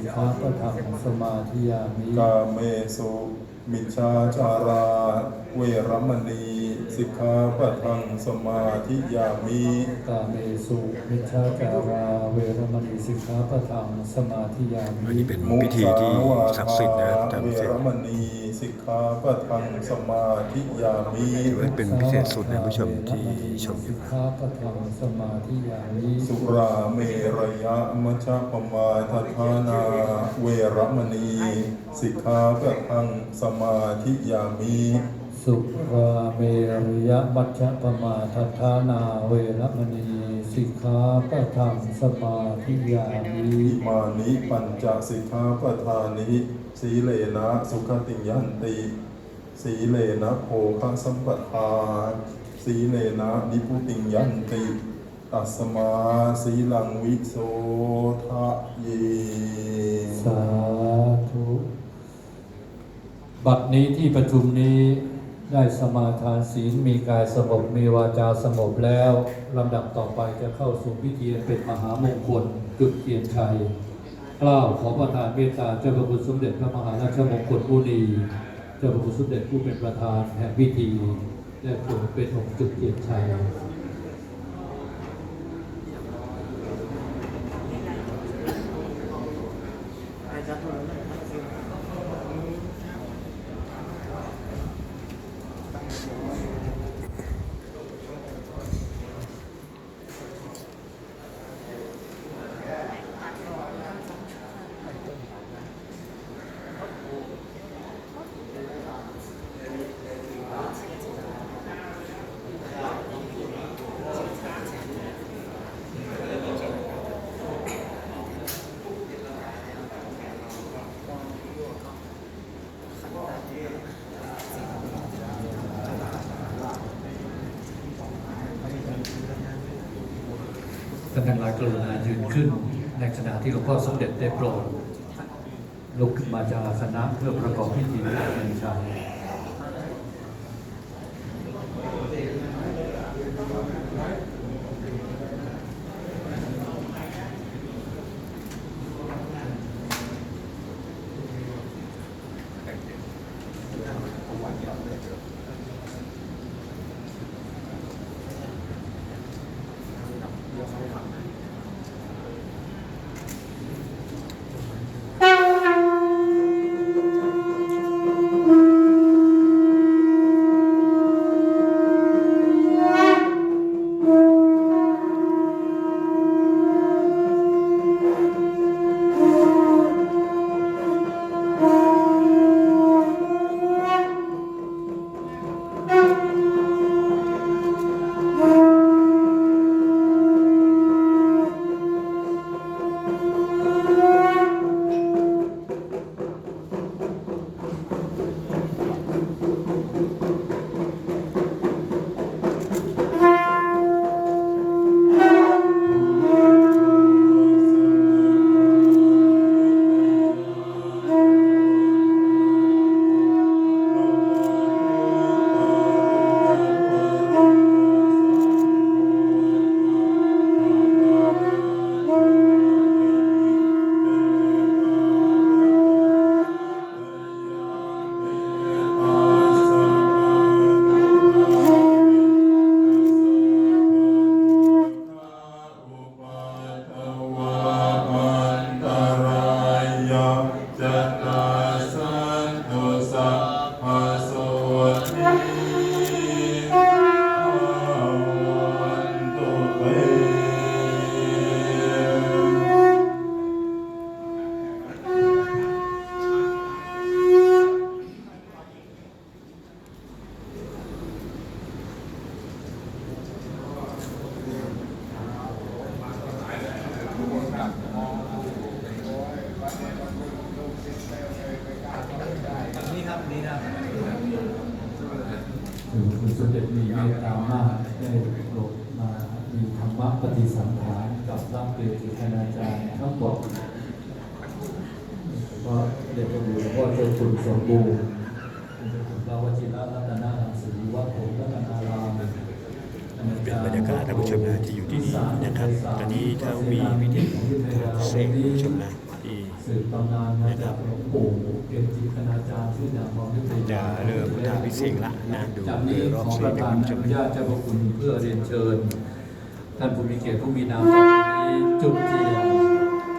สิกขาปะทังสมาธิยามิ กาเมสุมิชฌาจารา เวรมณี สิกขาปะทังสมาธิยามิกาเมสุมิชฌาจาราเวรมณีสิกขาปะทังสมาธิยาอันมินี้เป็นพิธีที่ศักดิ์สิทธิ์นะครับท่านเวผู้ชรมมณีสิกขาปะทังสมาธิยามิถือว่าเป็นพิเศษสุดนะผู้ชมที่ชมอสิยู่กขาปะทังสมาธิยามิสุราเมรยะมัชฌปมาทฐานา เวรมณี สิกขาปะทังสมาธิยามิสุราเมรยมัชฌปมาทัฏฐานาเวรมณี สิกขาปะทังสมาธิยามิอิมานิปัญจสิกขาปทานิ สีเลนะสุขติยันติ สีเลนะโภคสัมปทา สีเลนะนิพุติยันติ ตัสมาสีลังวิโสทะเย สาธุ บัดนี้ที่ประชุมนี้ได้สมาทานศีลมีกายสงบมีวาจาสงบแล้วลำดับต่อไปจะเข้าสู่พิธีเป็นมหามงคลจุดเทียนชัยกล่าวขอประทานเมตตาเจ้าพระคุณสมเด็จพระมหาราชมงคลผู้ดีเจ้าพระคุณสมเด็จผู้เป็นประธานแห่งพิธีได้โปรดเป็นองค์จุดเทียนชัย ท่านทั้งหลายกรุณายืนขึ้นใน ขณะที่หลวงพ่อสมเด็จได้โปรดลุกขึ้นมาจากอาสนะเพื่อประกอบพิธีพระเพ็ญชัย คุณสมเด็จมีเมตตามากได้โปรดมามีธรรมะปฏิสัมพันธ์กับรับเปรียบคณาจารย์ทั้งหมดก็เด็กกระบุหลวงพ่อเจ้าคุณสมบูรณ์คุณพระวชิระรัตนาศรีวัดโพธิรัตนารามเป็นบรรยากาศท่านผู้ชมนะที่อยู่ที่นี่นะครับ ตอนนี้เขามีพิธีเสกท่านผู้ชมนะ สืบตำนานมาจากหลวงปู่เกจิคณาจารย์ชื่อดังของนิตยจะเริ่มพุทธาพิเศษกละนะดูจากนี้รอบขอสี่ประเดี๋ยวธานคุณผู้ชมอนุญาตเจ้าพระคุณเพื่อเรียนเชิญ ท่านผู้มีเกียรติผู้มีนามต่อไปนี้จุดเทียน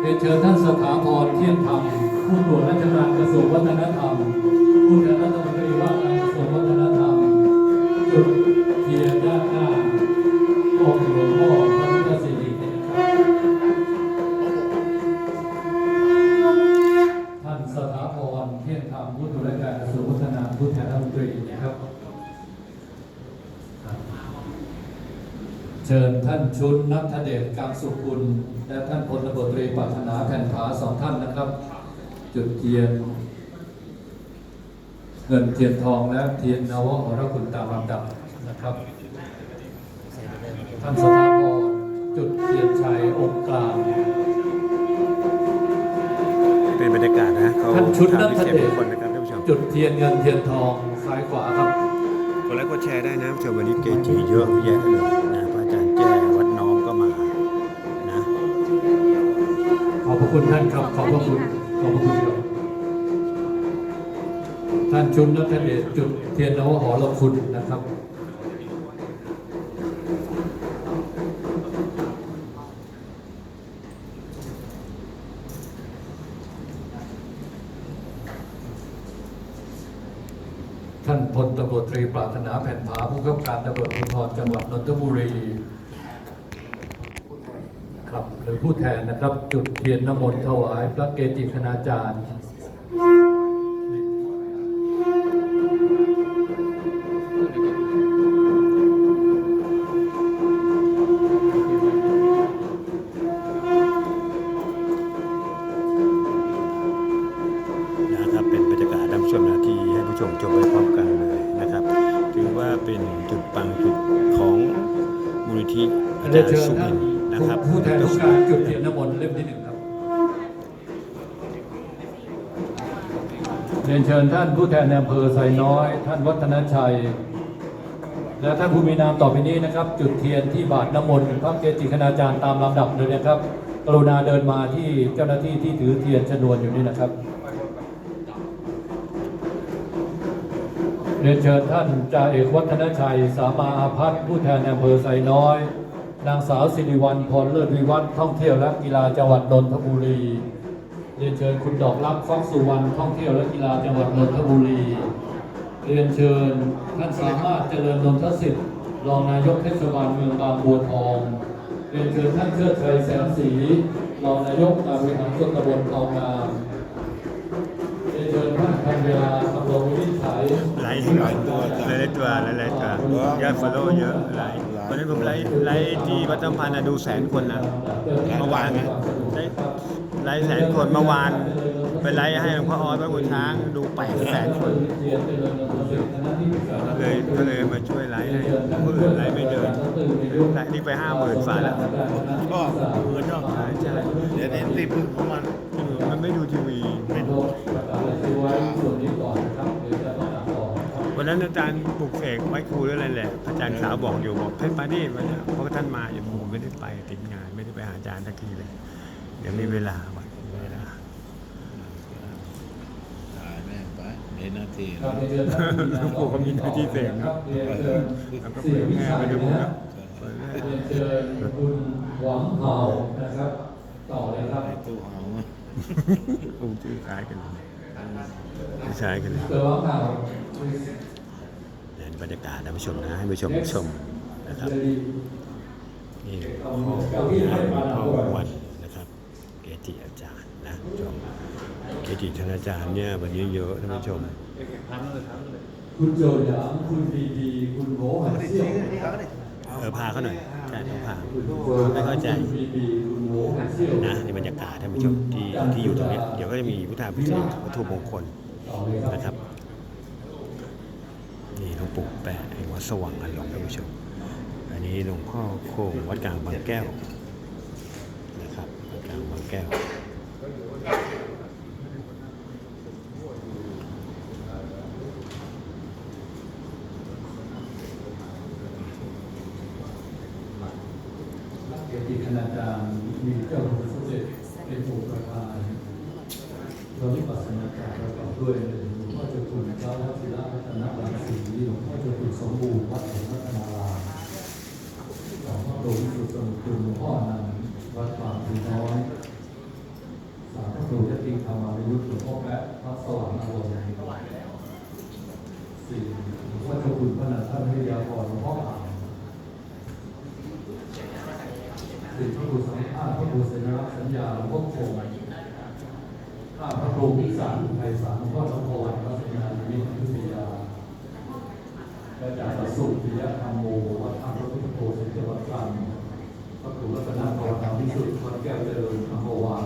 เรียนเชิญท่านสถาพรเที่ยงธรรมผู้ตรวจราชการกระทรวงวัฒนธรรมผู้แทน ชิญท่านชุนนัทเดชกางสุกุล และท่านพลตำรวจตรีปรารถนาแผ่นผาสองท่านนะครับ จุดเทียน เงินเทียนทองและเทียนนวหรคุณตามลำดับนะครับ ท่านสถาพรจุดเทียนชัยองค์กลางเป็นบรรยากาศนะเขาท่านชุดพุทธาพิเศษนักเทศมงคลนะครับท่านผู้ชมจุดเทียนเงินเทียนทองซ้ายขวาครับกดไลค์กดแชร์ได้นะท่านผู้ชมวันนี้เกจิเยอะแยะเลยนะพระ คุณท่านครับขอบพระคุณขอบพระคุณครับท่านชุนนัทเดชจุดเทียนนวหอรคุณนะครับท่านพลตำรวจตรีปรารถนาแผ่นผาผู้กำกับการตำรวจภูธรจังหวัดนนทบุรี ครับหรือผู้แทนนะครับ จุดเทียนน้ำมนต์ถวายพระเกจิคณาจารย์ ผู้แทนในอำเภอไซน้อย ท่านวัฒนชัย และท่านผู้มีนามต่อไปนี้นะครับ จุดเทียนที่บาทน้ำมนต์พระเกจิคณาจารย์ตามลำดับเลยนะครับ กรุณาเดินมาที่เจ้าหน้าที่ที่ถือเทียนชนวนอยู่นี่นะครับเรียนเชิญท่านจ่าเอกวัฒนชัย สามาอาพัฒผู้แทนในอำเภอไซน้อย นางสาวสิริวัลพรเลิศวิวัฒน์ท่องเที่ยวและกีฬาจังหวัดนนทบุรี เรียนเชิญคุณดอกรักฟักสุวรรณท่องเที่ยวและกีฬาจังหวัดนนทบุรี เรียนเชิญท่านสามารถเจริญนนทสิทธิ์รองนายกเทศบาลเมืองบางบัวทอง เรียนเชิญท่านเชิดชัยแสนศรีรองนายกการบริหารส่วนตำบลทองงามเรียนเชิญท่านพันเวลาคำลงวินิจฉัยไลค์หลายตัวหลายตัวหลายๆตัวยอดฟอลโล่เยอะไลค์ วันนี้ผมไลค์ไลค์ที่วัดสัมพันธ์นะดูแสนคนนะเมื่อวานเนี่ยไลค์ไลค์แสนคนเมื่อวานไปไลค์ให้หลวงพ่อออสพระบุญช้างดูแปดแสนคนเลยก็เลยมาช่วยไลค์ให้ผู้อื่นไลค์ไม่เดินไลค์นี่ไปห้าหมื่นฝ่าแล้วก็เงินยอดใช่ใช่เดี๋ยวเน้นรีบของมันมันไม่ดูทีวี วันนั้นอาจารย์ปลุกเสกไว้ครูหรืออะไรแหละ อาจารย์สาวบอกอยู่บอกให้ไปนี่วันนี้เพราะว่าท่านมาอยู่ผมไม่ได้ไปติดงานไม่ได้ไปหาอาจารย์ทักทีเลย เดี๋ยวมีเวลาวันมีเวลาถ่ายแม่งไปเน้นนาทีหลวงปู่เขามีหน้าที่เสกนะแล้วก็เปิดแม่ไปดูนะเปิดแม่เรียนเชิญคุณหวังเห่านะครับ ต่อเลยครับไอ้ตู้เอามาอุ้มชื่อคล้ายกันเลยคล้ายกันเลยเกิดหวังเห่าเนี่ย บรรยากาศท่านผู้ชมนะให้ผู้ชมชมนะครับนี่พ่อพ่อวันนะครับเกจิอาจารย์นะชมเกจิท่านอาจารย์เนี่ยวันนี้เยอะท่านผู้ชมคุณโจหยางคุณดีดีคุณโหหันเซี่ยวเออพาเขาหน่อยใช่ต้องพาคุณโจไม่เข้าใจคุณดีดีคุณโหหันเซี่ยวนะในบรรยากาศท่านผู้ชมที่ที่อยู่ตรงเนี้ยเดี๋ยวก็จะมีพุทธาพิเศษกวัตถุมงคลต่อเลยครับนะครับ นี่หลวงปู่แปะแห่งวัดสว่างอารมณ์ท่านผู้ชม อันนี้หลวงพ่อโคงวัดกลางบางแก้วนะครับวัดกลางบางแก้ว เกียรติคณาจารย์มีเจ้าคุณสมเด็จเป็นผู้ประธาน เราวิปัสสนาการประกอบด้วยหนึ่งหลวงพ่อเจ้าคุณเจ้าวัดศิลาพัฒนาบางศรีหลวงพ่อเจ้าคุณสมบูรณ์วัดสมรัตนารามหลวงพ่อโดมสุดสมุทรคุณหลวงพ่อนันต์วัดป่าภูน้อยสามพระครูยติธรรมายุทธ์หลวงพ่อแปะวัดสว่างอารมณ์สี่หลวงพ่อเจ้าคุณพระนันท วิทยาพรหลวงพ่ออ่างสี่พระครูสังฆาพระครูเสนาสัญญาหลวงพ่อคงข้าพระครูพิสารไพศาลหลวงพ่อทองพรพระสัญญาณมิตรวิยาและจากประสูติยธรรมโมวัดธรรมพระพุทธโฆษณ์จังหวัดตรังพระครูรัตนพรธรรมวิสุทธิ์วัดแก้วเจริญอัมวา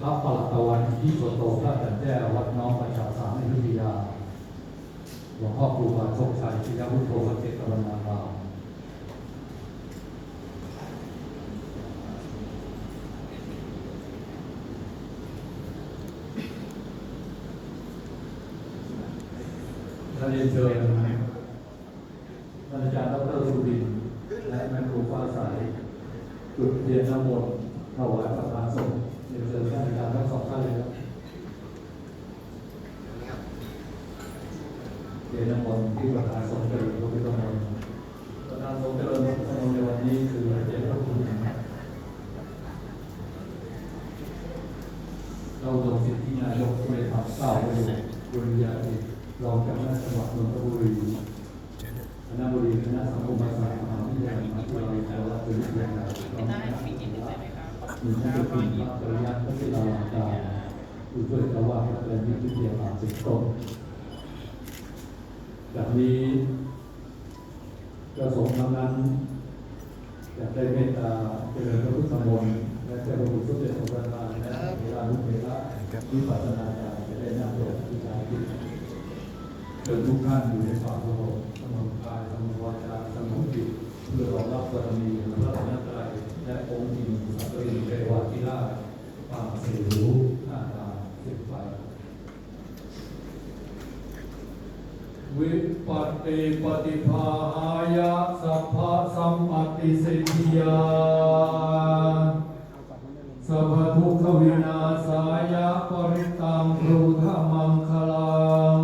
พระปลัดตะวันที่โสโตพระแต่แจ้วัดน้องประชาสามวิทยา หลวงพ่อครูบาโชคชัยชิยวุฒโธวัดเจตวันนารามท่านเรียนเชิญท่านอาจารย์ดรสุริน และแม่ครูฟ้าใสจุดเทียนน้ำมนต์ถวายประธานสงฆ์เรียนเชิญท่านอาจารย์ทั้งสองท่านเลยครับเทียนน้ำมนต์ที่ประธานสงฆ์เจริญพระพุทธมนต์ประธานสงฆ์เจริญพระพุทธมนต์ในวันนี้คือพระเจ้าพระคุณเราลงสิทธินายกผู้บริหารเก้าประโยชน์บุญญาเอกรองเจ้าหน้าจังหวัดนนทบุรีคณะบดีคณะสังคมศาสตร์มหาวิทยาลัยมหาวิทยาลัยราชวิทยาลัยรองคณะมีท่านเจ้าคุณพระปริยัติพระศิลาลังการผู้ช่วยเจ้าวาดพระเรียนวิทยาลัยเป็นต้นจาก นี้กระสงฆ์ทั้งนั้นอยากได้เมตตาเจริญพระพุทธมนต์และเจริญพระพุทธเจ้าของประธานและเวลาลุกเวลาวิปัสสนาญาณจะได้นำโดยที่ใจที่เชิญทุกท่านอยู่ในความสงบสงบกายสงบวาจาสงบจิตเพื่อรองรับบารมีพระรัตนตรัยและองค์อินสัตริเทวาธิราชปางเสรูหน้าตาสิบไป วิปั ติปฏิภาหายะสัพพะสัมปติสิทธิยาสัพพทุกขวินาศายะปริตังครูธมังคลัง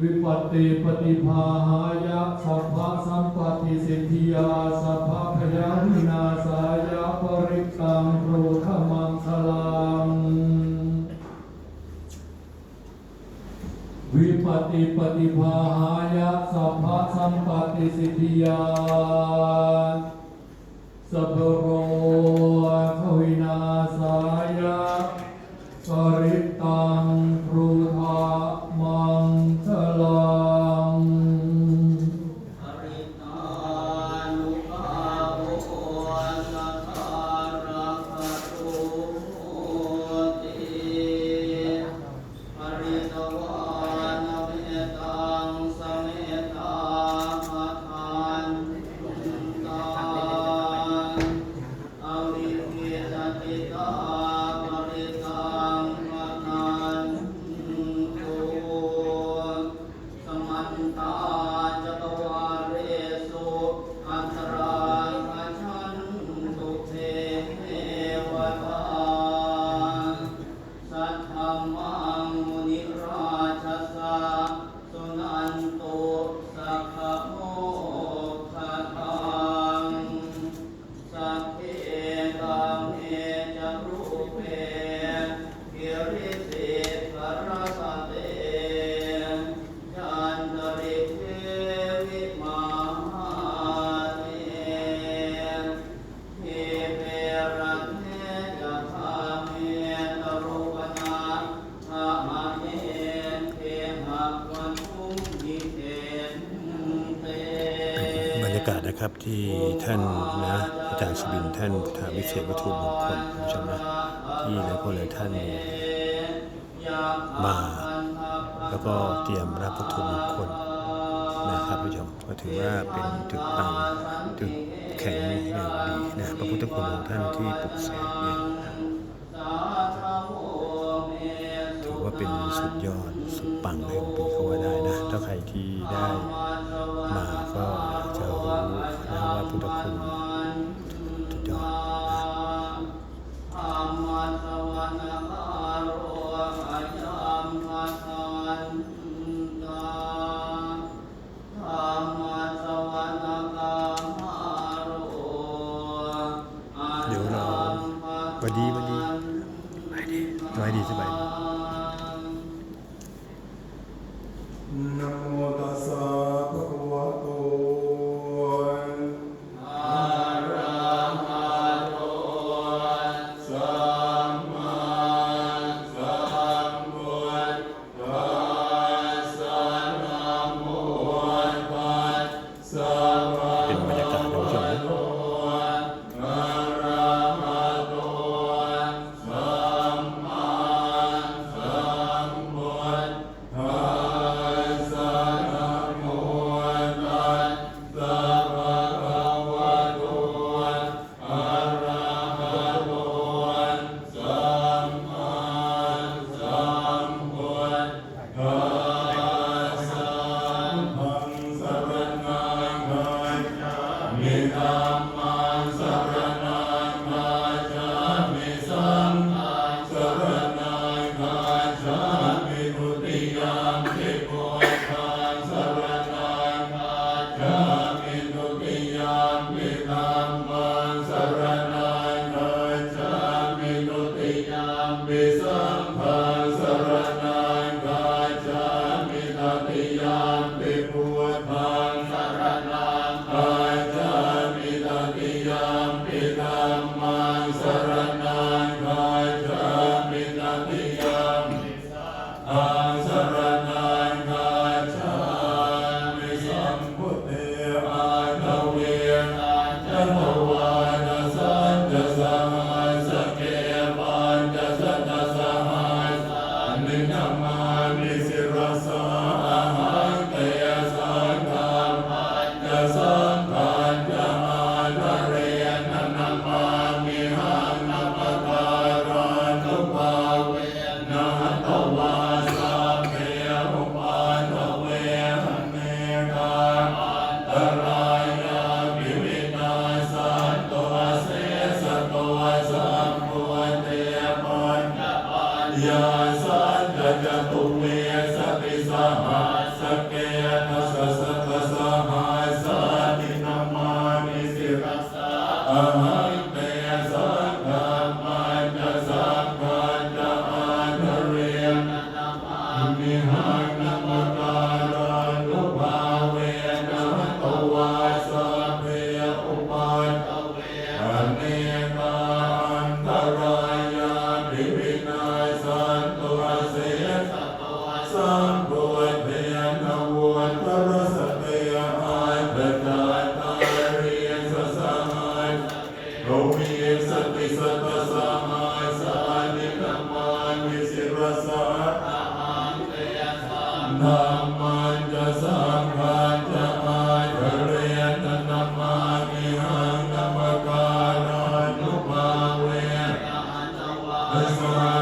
วิปัตติปฏิภาหายะสัพพะสัมปติสิทธิยาสัพพะพยาวินาศายะปริตังครูธมัง पतिपतिभाया सभा सम्पाति सिद्धिया सदरो ที่ท่านนะอาจารย์สุบินท่านพุทธาวิเศษวัตถุมงคลคุณผู้ชมนะที่หลายคนหลายท่านมา แล้วก็เตรียมรับวัตถุมงคลนะครับผู้ชมก็ถือว่าเป็นจุดปังจุดแข็งอย่างดีนะพระพุทธคุณของท่านที่ปลุกเสกเนี่ย เป็นสุดยอดสุดปังแห่งปีก็ว่าได้นะ ถ้าใครที่ได้มาก็จะรู้นะว่าพุทธคุณ น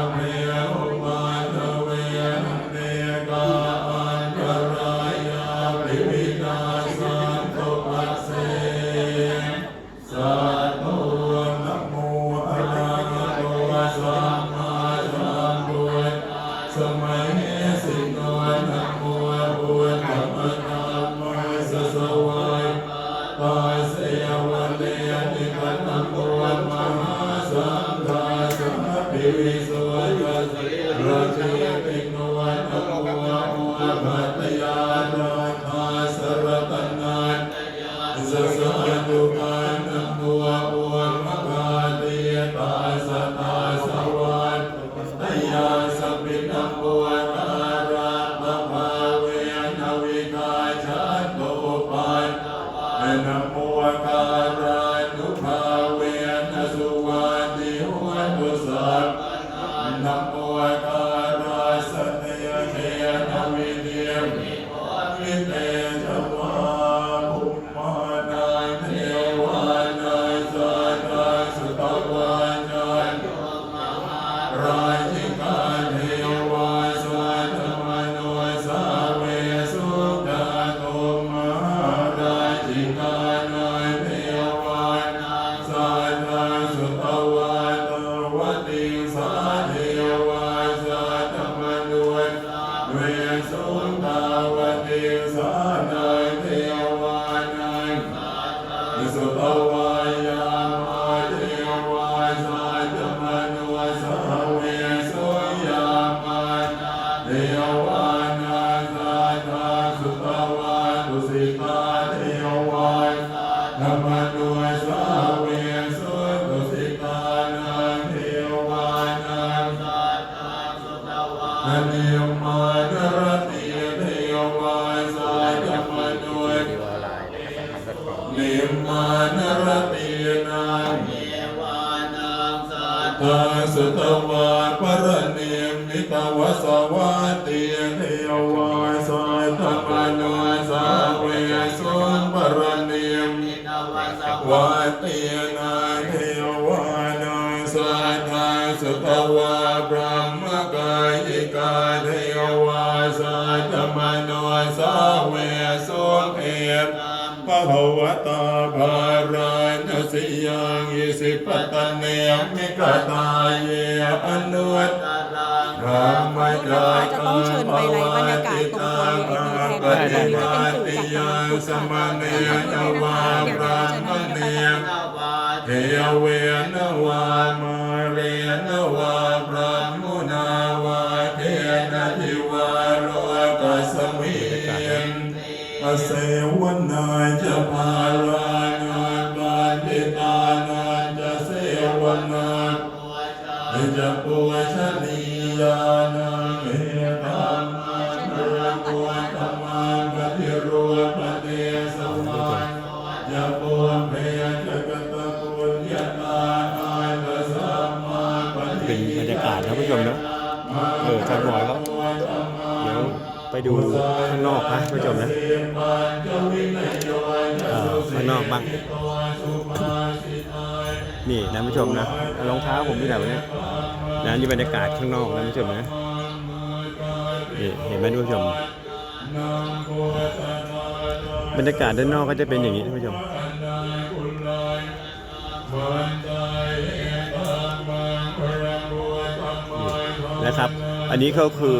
ต ตว ทาสตวาปรเนียมิตวสวัตติเทวาสายธรรมโนสาเวสุนปรเนมตินวัสวัตตินาเทวานังสัทาสตวาพรมกายิกาเทวาสัตมโนสาเวสุนเอตพระภวตา สิปตะเนมิกตาเยอนุตตารังธรรมกาจะต้องเชิญไปไลบรรยากาศตรงตัวเวทีแทนวันนี้จะเป็นสื่อจากทางพุทธสมาเนยาวาพระมเนียนาวาเทเวนวามา ดูข้างนอกนะผู้ชมนะข้างนอกบ้างนี่นะผู้ชมนะรองเท้าผมที่ไหนวะเนี่ยนะนี่บรรยากาศข้างนอกนะผู้ชมนะนี่เห็นไหมผู้ชม บรรยากาศด้านนอกก็จะเป็นอย่างนี้ท่านผู้ชมนะครับ อันนี้ก็คือ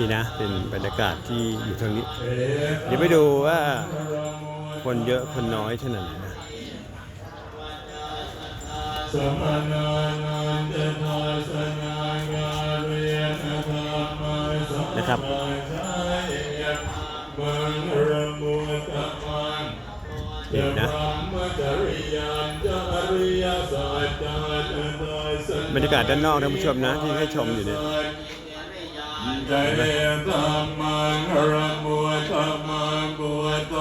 นี่นะ เป็นบรรยากาศที่อยู่ทางนี้ เดี๋ยวไปดูว่าคนเยอะคนน้อยเท่านั้นนะสมนานันตนาสนางาเรียนธรรมสมนะครับมังรมุตมังนี่นะบรรยากาศด้านนอกท่านผู้ชมนะที่ให้ชมอยู่เนี่ย ใจธรรมังรมุตตมังบุตต